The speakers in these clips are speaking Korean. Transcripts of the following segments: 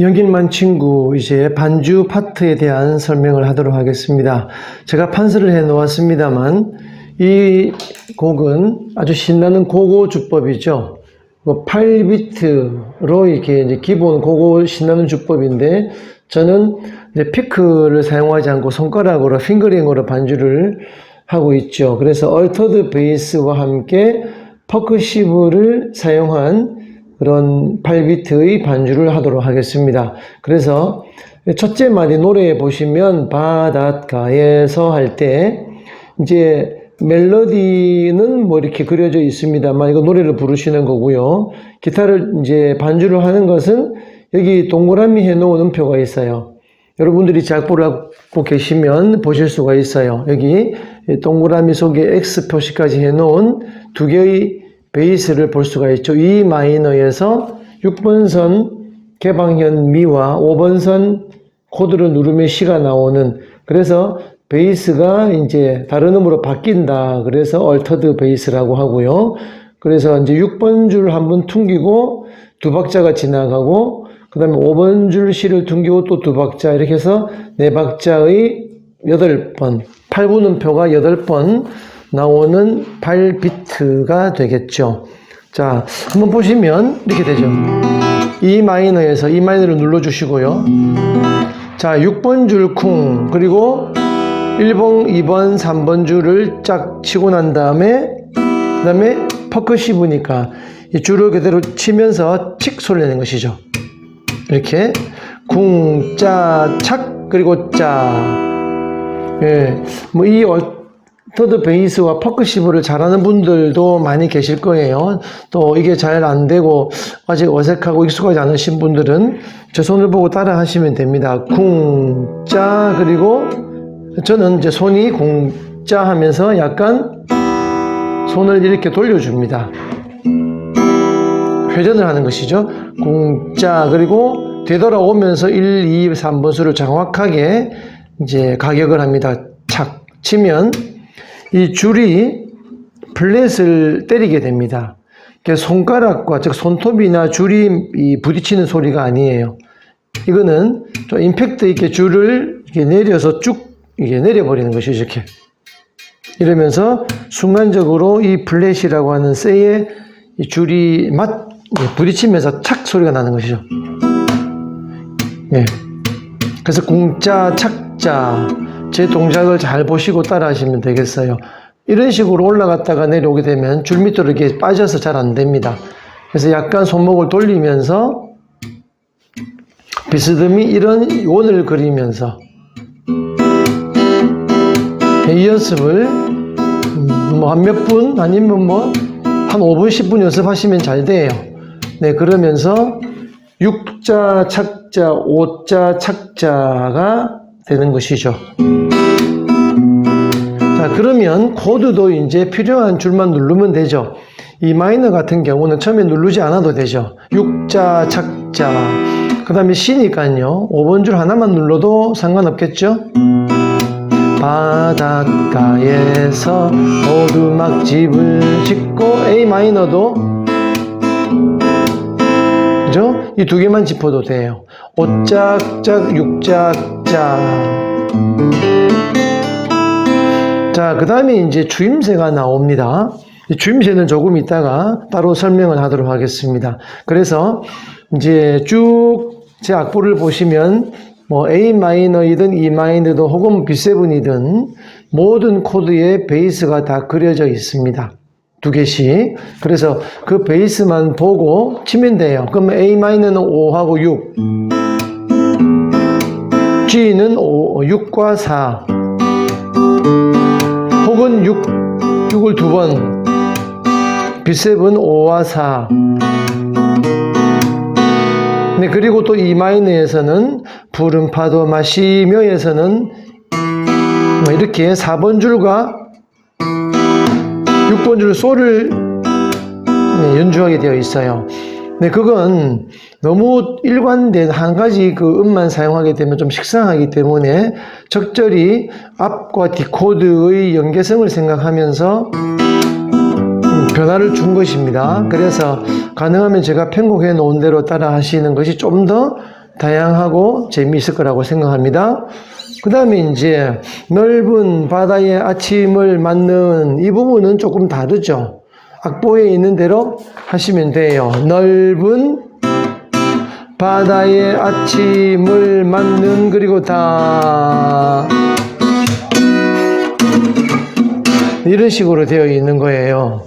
영길만 친구 이제 반주 파트에 대한 설명을 하도록 하겠습니다. 제가 판서를 해 놓았습니다만 이 곡은 아주 신나는 고고 주법이죠. 8비트로 이렇게 이제 기본 고고 신나는 주법인데 저는 이제 피크를 사용하지 않고 손가락으로 핑거링으로 반주를 하고 있죠. 그래서 얼터드 베이스와 함께 퍼크시브를 사용한 그런 8비트의 반주를 하도록 하겠습니다. 그래서 첫째 마디 노래에 보시면 바닷가에서 할 때 이제 멜로디는 뭐 이렇게 그려져 있습니다만 이거 노래를 부르시는 거고요. 기타를 이제 반주를 하는 것은 여기 동그라미 해놓은 음표가 있어요. 여러분들이 작보를 하고 계시면 보실 수가 있어요. 여기 동그라미 속에 X 표시까지 해놓은 두 개의 베이스를 볼 수가 있죠. E 마이너에서 6번선 개방현 미와 5번선 코드를 누르면 C가 나오는 그래서 베이스가 이제 다른 음으로 바뀐다. 그래서 얼터드 베이스라고 하고요. 그래서 이제 6번 줄 한번 퉁기고 두 박자가 지나가고 그 다음에 5번 줄 C를 퉁기고 또 두 박자 이렇게 해서 네 박자의 8번 8분 음표가 8번 나오는 8비트가 되겠죠. 자, 한번 보시면 이렇게 되죠. E 마이너에서 E 마이너를 눌러 주시고요. 자, 6번 줄 쿵, 그리고 1번, 2번, 3번 줄을 쫙 치고 난 다음에 그 다음에 퍼커시브니까 이 줄을 그대로 치면서 칙 소리 내는 것이죠. 이렇게 쿵, 짜, 착, 그리고 짜. 예, 뭐이 얼터드 베이스와 퍼크시브를 잘하는 분들도 많이 계실 거예요. 또 이게 잘 안 되고 아직 어색하고 익숙하지 않으신 분들은 제 손을 보고 따라 하시면 됩니다. 쿵, 짜, 그리고 저는 이제 손이 공짜 하면서 약간 손을 이렇게 돌려줍니다. 회전을 하는 것이죠. 공짜 그리고 되돌아오면서 1, 2, 3번 수를 정확하게 이제 가격을 합니다. 착 치면 이 줄이 플랫을 때리게 됩니다. 손가락과 즉 손톱이나 줄이 이 부딪히는 소리가 아니에요. 이거는 좀 임팩트 있게 줄을 이렇게 내려서 쭉 이게 내려버리는 것이죠. 이렇게 이러면서 순간적으로 이 플랫이라고 하는 이 줄이 맞 부딪히면서 착 소리가 나는 것이죠. 예. 그래서 공짜, 착자 제 동작을 잘 보시고 따라 하시면 되겠어요. 이런 식으로 올라갔다가 내려오게 되면 줄 밑으로 이렇게 빠져서 잘 안 됩니다. 그래서 약간 손목을 돌리면서 비스듬히 이런 원을 그리면서 이 연습을 뭐 한 몇 분 아니면 뭐 한 5분 10분 연습하시면 잘 돼요. 네 그러면서 육자 착자 오자 착자가 되는 것이죠. 자 그러면 코드도 이제 필요한 줄만 누르면 되죠. 이 마이너 같은 경우는 처음에 누르지 않아도 되죠. 육자 착자 그 다음에 C니까요. 5번 줄 하나만 눌러도 상관없겠죠. 바닷가에서 오두막 집을 짓고 A 마이너도 그죠? 이 두 개만 짚어도 돼요. 오짝짝 육짝 짝 자, 그 다음에 이제 주임새가 나옵니다. 이 주임새는 조금 이따가 따로 설명을 하도록 하겠습니다. 그래서 이제 쭉 제 악보를 보시면 뭐 A 마이너이든 E 마이너든 혹은 B7이든 모든 코드의 베이스가 다 그려져 있습니다. 두 개씩. 그래서 그 베이스만 보고 치면 돼요. 그러면 A 마이너는 5하고 6. G는 5, 6과 4. 혹은 6, 6을 두 번. B7 5와 4. 네, 그리고 또 E 마이너에서는 푸른 파도 마시며에서는 뭐 이렇게 4번 줄과 6번 줄 소를 네, 연주하게 되어 있어요. 네, 그건 너무 일관된 한 가지 그 음만 사용하게 되면 좀 식상하기 때문에 적절히 앞과 뒷코드의 연계성을 생각하면서 음, 변화를 준 것입니다. 그래서 가능하면 제가 편곡해 놓은 대로 따라 하시는 것이 좀 더 다양하고 재미있을 거라고 생각합니다. 그 다음에 이제 넓은 바다의 아침을 맞는 이 부분은 조금 다르죠. 악보에 있는 대로 하시면 돼요. 넓은 바다의 아침을 맞는 그리고 다 이런 식으로 되어 있는 거예요.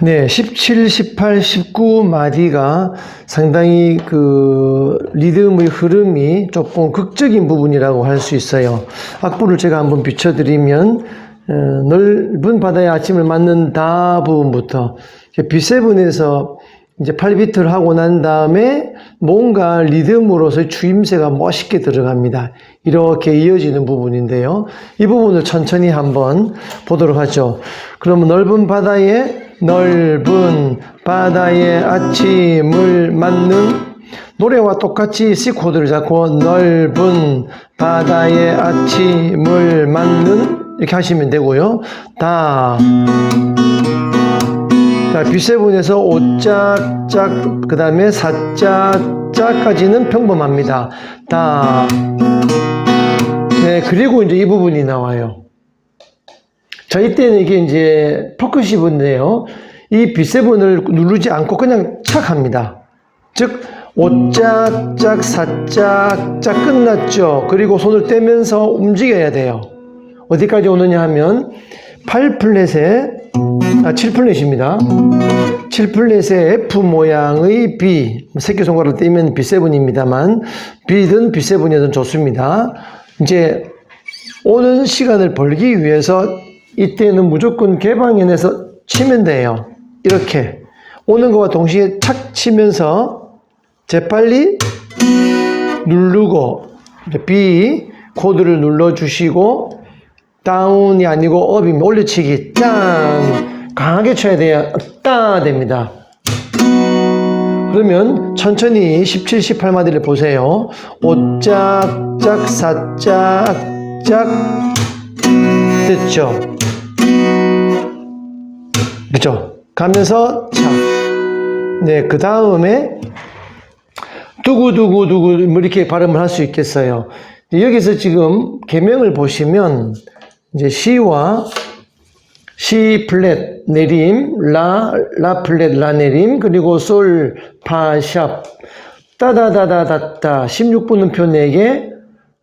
네, 17, 18, 19 마디가 상당히 그 리듬의 흐름이 조금 극적인 부분이라고 할 수 있어요. 악보를 제가 한번 비춰드리면 어, 넓은 바다의 아침을 맞는 다 부분부터 B7에서 이제 8비트를 하고 난 다음에 뭔가 리듬으로서 추임새가 멋있게 들어갑니다. 이렇게 이어지는 부분인데요. 이 부분을 천천히 한번 보도록 하죠. 그러면 넓은 바다에 넓은 바다의 아침을 맞는 노래와 똑같이 C 코드를 잡고 넓은 바다의 아침을 맞는 이렇게 하시면 되고요. 다. 자, B7에서 오짝짝, 그 다음에 사짝짝까지는 평범합니다. 다. 네, 그리고 이제 이 부분이 나와요. 자, 이때는 이게 이제 퍼커시브인데요. 이 B7을 누르지 않고 그냥 착 합니다. 즉, 오짝짝, 사짝짝 끝났죠. 그리고 손을 떼면서 움직여야 돼요. 어디까지 오느냐 하면 8플랫에, 아, 7플랫입니다. 7플랫의 F 모양의 B, 새끼손가락을 떼면 B7입니다만, B든 B7이든 좋습니다. 이제 오는 시간을 벌기 위해서 이때는 무조건 개방현에서 치면 돼요. 이렇게. 오는 것과 동시에 착 치면서 재빨리 누르고 B 코드를 눌러주시고 다운이 아니고 업이면 올려치기 짠 강하게 쳐야 돼요. 따 됩니다. 그러면 천천히 17, 18마디를 보세요. 오짝짝 사짝짝 됐죠? 그죠? 가면서 차. 네, 그 다음에 두구두구두구 뭐 이렇게 발음을 할 수 있겠어요. 여기서 지금 개명을 보시면 이제 C와 C 플랫 내림, 라, 라 플랫 라 내림, 그리고 솔, 파, 샵, 따다다다다다, 16분음표 4개,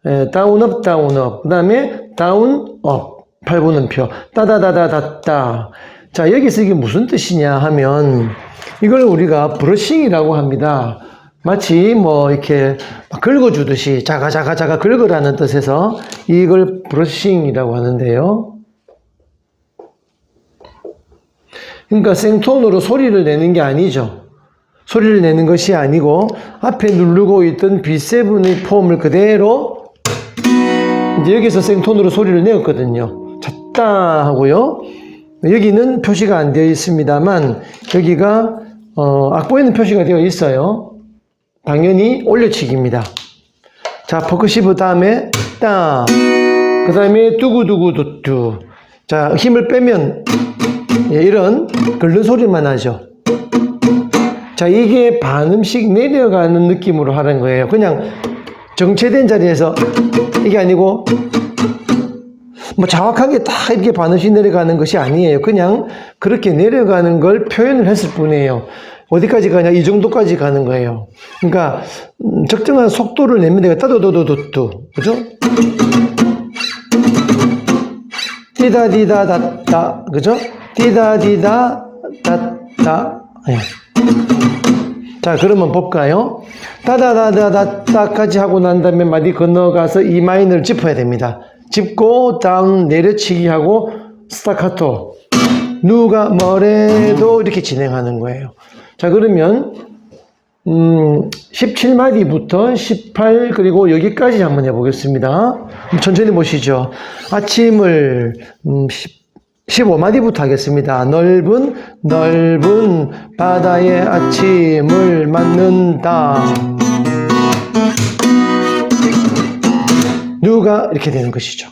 에, 다운업, 다운업, 그 다음에 다운업, 8분음표, 따다다다다다. 자, 여기서 이게 무슨 뜻이냐 하면, 이걸 우리가 브러싱이라고 합니다. 마치 뭐 이렇게 막 긁어주듯이 자가 자가 자가 긁으라는 뜻에서 이걸 브러싱이라고 하는데요. 그러니까 생톤으로 소리를 내는 게 아니죠. 소리를 내는 것이 아니고 앞에 누르고 있던 B7의 폼을 그대로 이제 여기서 생톤으로 소리를 내었거든요. 잤다 하고요. 여기는 표시가 안 되어 있습니다만 여기가 어, 악보에는 표시가 되어 있어요. 당연히 올려치기입니다. 자, 퍼커시브 다음에 따. 그 다음에 두구두구두뚜. 자, 힘을 빼면 예, 이런 긁는 소리만 하죠. 자, 이게 반음씩 내려가는 느낌으로 하는 거예요. 그냥 정체된 자리에서 이게 아니고 뭐 정확하게 딱 이렇게 반음씩 내려가는 것이 아니에요. 그냥 그렇게 내려가는 걸 표현을 했을 뿐이에요. 어디까지 가냐? 이 정도까지 가는 거예요. 그러니까 음, 적정한 속도를 내면 내가 따도도도도도 그죠? 디다디다다다 그죠? 디다디다 다다 예. 자 그러면 볼까요? 다다다다다까지 하고 난 다음에 마디 건너가서 이 마이너를 짚어야 됩니다. 짚고 다운 내려치기 하고 스타카토 누가 뭐래도 이렇게 진행하는 거예요. 자 그러면 음, 17마디부터 18 그리고 여기까지 한번 해보겠습니다. 천천히 보시죠. 아침을 음, 15마디부터 하겠습니다. 넓은 넓은 바다의 아침을 맞는다. 누가 이렇게 되는 것이죠.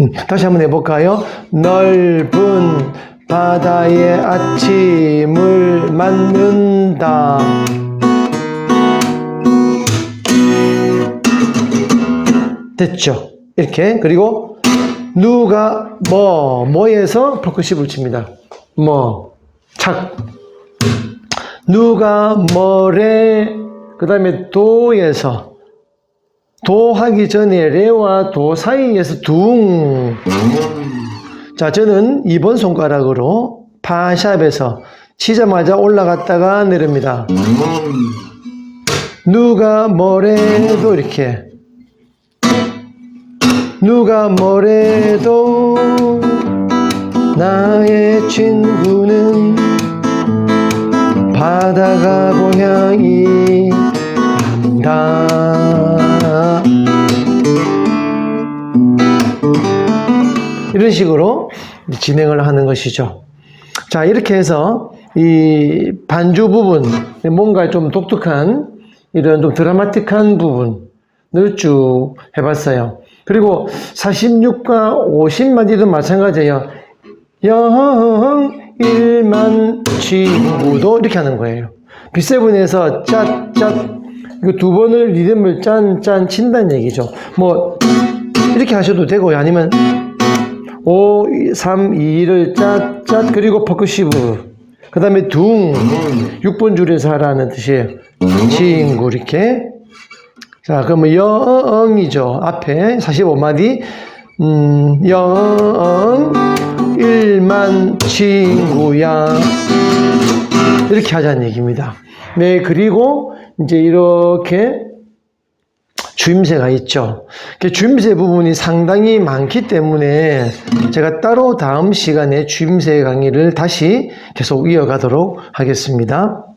음, 다시 한번 해볼까요? 넓은 바다의 아침을 맞는다. 됐죠? 이렇게. 그리고 누가 뭐, 뭐에서 퍼커시브를 칩니다. 뭐, 착. 누가 뭐래, 그 다음에 도에서, 도 하기 전에 레와 도 사이에서 둥. 자, 저는 2번 손가락으로 파샵에서 치자마자 올라갔다가 내립니다. 누가 뭐래도 이렇게. 누가 뭐래도 나의 친구는 바다가 고향이 다 이런 식으로 진행을 하는 것이죠. 자, 이렇게 해서 이 반주 부분, 뭔가 좀 독특한 이런 좀 드라마틱한 부분을 쭉 해봤어요. 그리고 46과 50마디도 마찬가지예요. 영, 일만, 친구도 이렇게 하는 거예요. B7에서 짠, 짠, 이거 두 번을 리듬을 짠, 짠 친다는 얘기죠. 뭐, 이렇게 하셔도 되고요. 아니면 5, 3, 2를 짠, 짠, 그리고 퍼크시브. 그 다음에 둥, 6번 줄에서 하라는 뜻이에요. 친구, 이렇게. 자, 그러면 영이죠. 앞에 45마디. 음, 영, 일만 친구야. 이렇게 하자는 얘기입니다. 네, 그리고 이제 이렇게 주임새가 있죠. 그 주임새 부분이 상당히 많기 때문에 제가 따로 다음 시간에 주임새 강의를 다시 계속 이어가도록 하겠습니다.